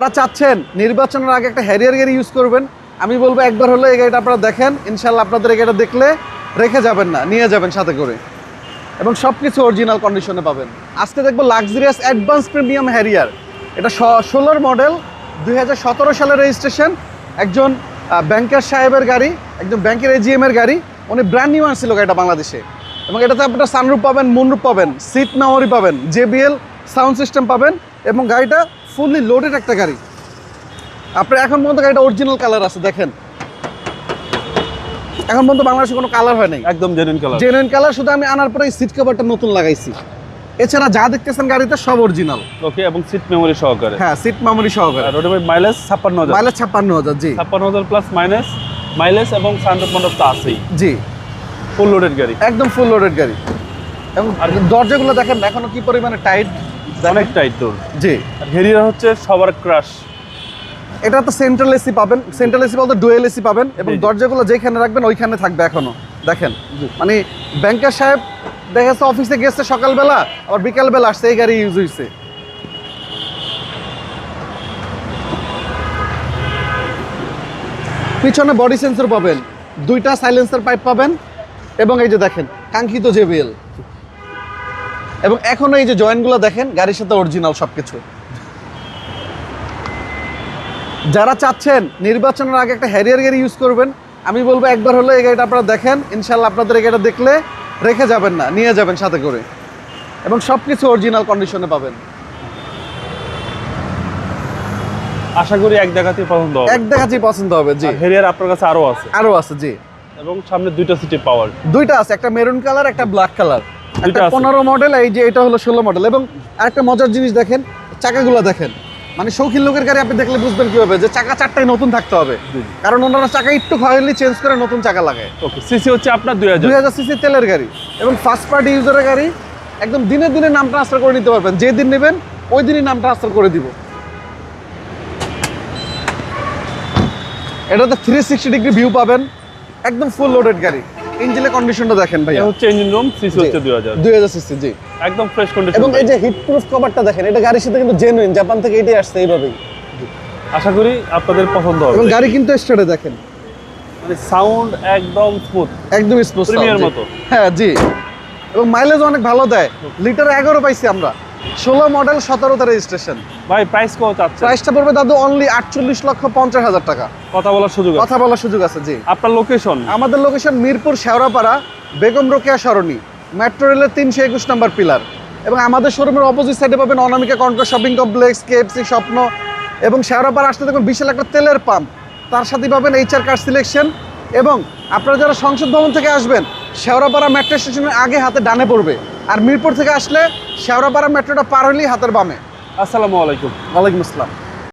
আপনারা চাচ্ছেন নির্বাচনের আগে একটা হ্যারিয়ার গাড়ি ইউজ করবেন, আমি বলব একবার হলে এই গাড়িটা আপনারা দেখেন ইনশাল্লাহ আপনাদের এই গাড়িটা দেখলে রেখে যাবেন না, নিয়ে যাবেন সাথে করে। এবং সব কিছু অরিজিনাল কন্ডিশনে পাবেন। আজকে দেখব লাক্সারিয়াস অ্যাডভান্স প্রিমিয়াম হ্যারিয়ার। এটা ষোলোর মডেল দুই হাজার সতেরো সালের রেজিস্ট্রেশন একজন ব্যাংকার সাহেবের গাড়ি, একজন ব্যাংকের এজিএম এর গাড়ি, উনি ব্র্যান্ড নিউ আনছিল গাড়িটা বাংলাদেশে। এবং এটাতে আপনার সানরুপ পাবেন মুনরুপ পাবেন সিট মেমোরি পাবেন জেবিএল সাউন্ড সিস্টেম পাবেন, এবং গাড়িটা ফুললি লোডেড একটা গাড়ি। আপনার এখন পর্যন্ত গাড়িটা অরিজিনাল কালার আছে দেখেন। এখন পর্যন্ত বাংলাদেশে কোনো কালার হয় নাই। একদম জেনুইন কালার জেনুইন কালার শুধু আমি আনার পরে সিট কভারটা নতুন লাগাইছি। এছাড়া যা দেখতেছেন গাড়িতে সব অরিজিনাল ওকে এবং সিট মেমোরি সহকারে। হ্যাঁ সিট মেমোরি সহকারে। আর ওটা মাইলেজ ছাপ্পান্ন হাজার। মাইলেজ ছাপ্পান্ন হাজার জি। ছাপ্পান্ন হাজার প্লাস মাইনাস মাইলেজ এবং সানরুফ মন্ডপ তো আছেই। জি। ফুল লোডেড গাড়ি। একদম ফুল লোডেড গাড়ি। এবং আর দরজাগুলো দেখেন এখনও কি পরিমাণে টাইট অনেক টাইট জি। হেরিয়ার হচ্ছে সবার ক্রাশ এটা তো সেন্ট্রাল এসি পাবেন। সেন্ট্রাল এসি বলতে ডুয়েল এসি পাবেন এবং। দরজাগুলো যেখানে রাখবেন ওইখানে থাকবে এখনও। দেখেন। মানে ব্যাংকার সাহেব দেখা যাচ্ছে অফিসে গেছে সকালবেলা আবার বিকালবেলা আসছে এই গাড়ি ইউজ হয়েছে পিছনে বডি সেন্সর পাবেন। দুইটা সাইলেন্সার পাইপ পাবেন। এবং এই যে দেখেন কাঙ্ক্ষিত জেবিএল এবং এখনও এই যে জয়েন্টগুলো দেখেন গাড়ির সাথে অরিজিনাল সবকিছু। যারা চাচ্ছেন নির্বাচনের আগে একটা হ্যারিয়ার গাড়ি ইউজ করবেন আমি বলব একবার হলে এই গাড়িটা আপনারা দেখেন ইনশাল্লাহ আপনাদের এই গাড়িটা দেখলে রেখে যাবেন না নিয়ে যাবেন সাথে করে। এবং সব কিছু অরিজিনাল কন্ডিশনে পাবেন। আশা করি এক জায়গাতেই পছন্দ হবে। এক দেখাচ্ছি পছন্দ হবে জি। হেরিয়ার আপনার কাছে আরও আছে। আরও আছে জি। এবং সামনে দুইটা সিটি পাওয়ার। দুইটা আছে একটা মেরুন কালার একটা ব্ল্যাক কালার একটা পনেরো মডেল এই যে এটা হলো ষোলো মডেল এবং আরেকটা মজার জিনিস দেখেন চাকাগুলো দেখেন। মানে শৌখিন লোকের গাড়ি আপনি দেখলে বুঝবেন কীভাবে যে চাকা চারটাই নতুন থাকতে হবে। কারণ ওনারা চাকা একটু খয়েলি চেঞ্জ করে নতুন চাকা লাগায়। ওকে সিসি হচ্ছে আপনার দুই হাজার। দুই হাজার সিসি তেলের গাড়ি এবং ফার্স্ট পার্টি ইউজারের গাড়ি। একদম দিনে দিনে নাম ট্রান্সফার করে নিতে পারবেন। যে দিন নেবেন ওই দিনই নাম ট্রান্সফার করে দিব। এটাতে থ্রি সিক্সটি ডিগ্রি ভিউ পাবেন। একদম ফুল লোডেড গাড়ি। ইঞ্জিনের কন্ডিশনটা দেখেন ভাইয়া। হচ্ছে ইঞ্জিন রুম সিসি হচ্ছে দুই হাজার। দুই হাজার সিসি জি। একদম ফ্রেশ কন্ডিশন এবং এই যে হিট প্রুফ কভারটা দেখেন এটা গাড়ির সাথে কিন্তু জেনুইন জাপান থেকে এটাই আসছে এইভাবেই। আশা করি আপনাদের পছন্দ হবে। এবং গাড়ি কিন্তু স্টার্টে দেখেন। মানে সাউন্ড একদম স্মুথ একদম স্মুথ Premier মতো। হ্যাঁ জি। এবং মাইলেজ অনেক ভালো দেয়। লিটার এগারো পাইছি আমরা। ষোলো মডেল সতেরোতে রেজিস্ট্রেশন ভাই প্রাইস কত চাচ্ছে প্রাইসটা পড়বে দাদু অনলি আটচল্লিশ লক্ষ পঞ্চাশ হাজার টাকা। কথা বলার সুযোগ কথা বলার সুযোগ আছে জি। আপনার লোকেশন আমাদের লোকেশন মিরপুর শেওড়াপাড়া বেগম রোকেয়া সরণি। মেট্রো রেলের তিনশো একুশ নম্বর পিলার এবং আমাদের শোরুমের অপোজিট সাইডে পাবেন Anamika Concord shopping complex KFC Shwapno. এবং শেওড়াপাড়া আসতে দেখুন বিশাল একটা তেলের পাম্প তার সাথে পাবেন এইচআর কার সিলেকশন এবং আপনারা যারা সংসদ ভবন থেকে আসবেন শেওড়াপাড়া মেট্রো স্টেশনের আগে হাতে ডানে পড়বে। আর মিরপুর থেকে আসলে শেওড়াপাড়া মেট্রোটা পার হলেই হাতের বামে। আসসালামু আলাইকুম। ওয়ালাইকুম আসসালাম।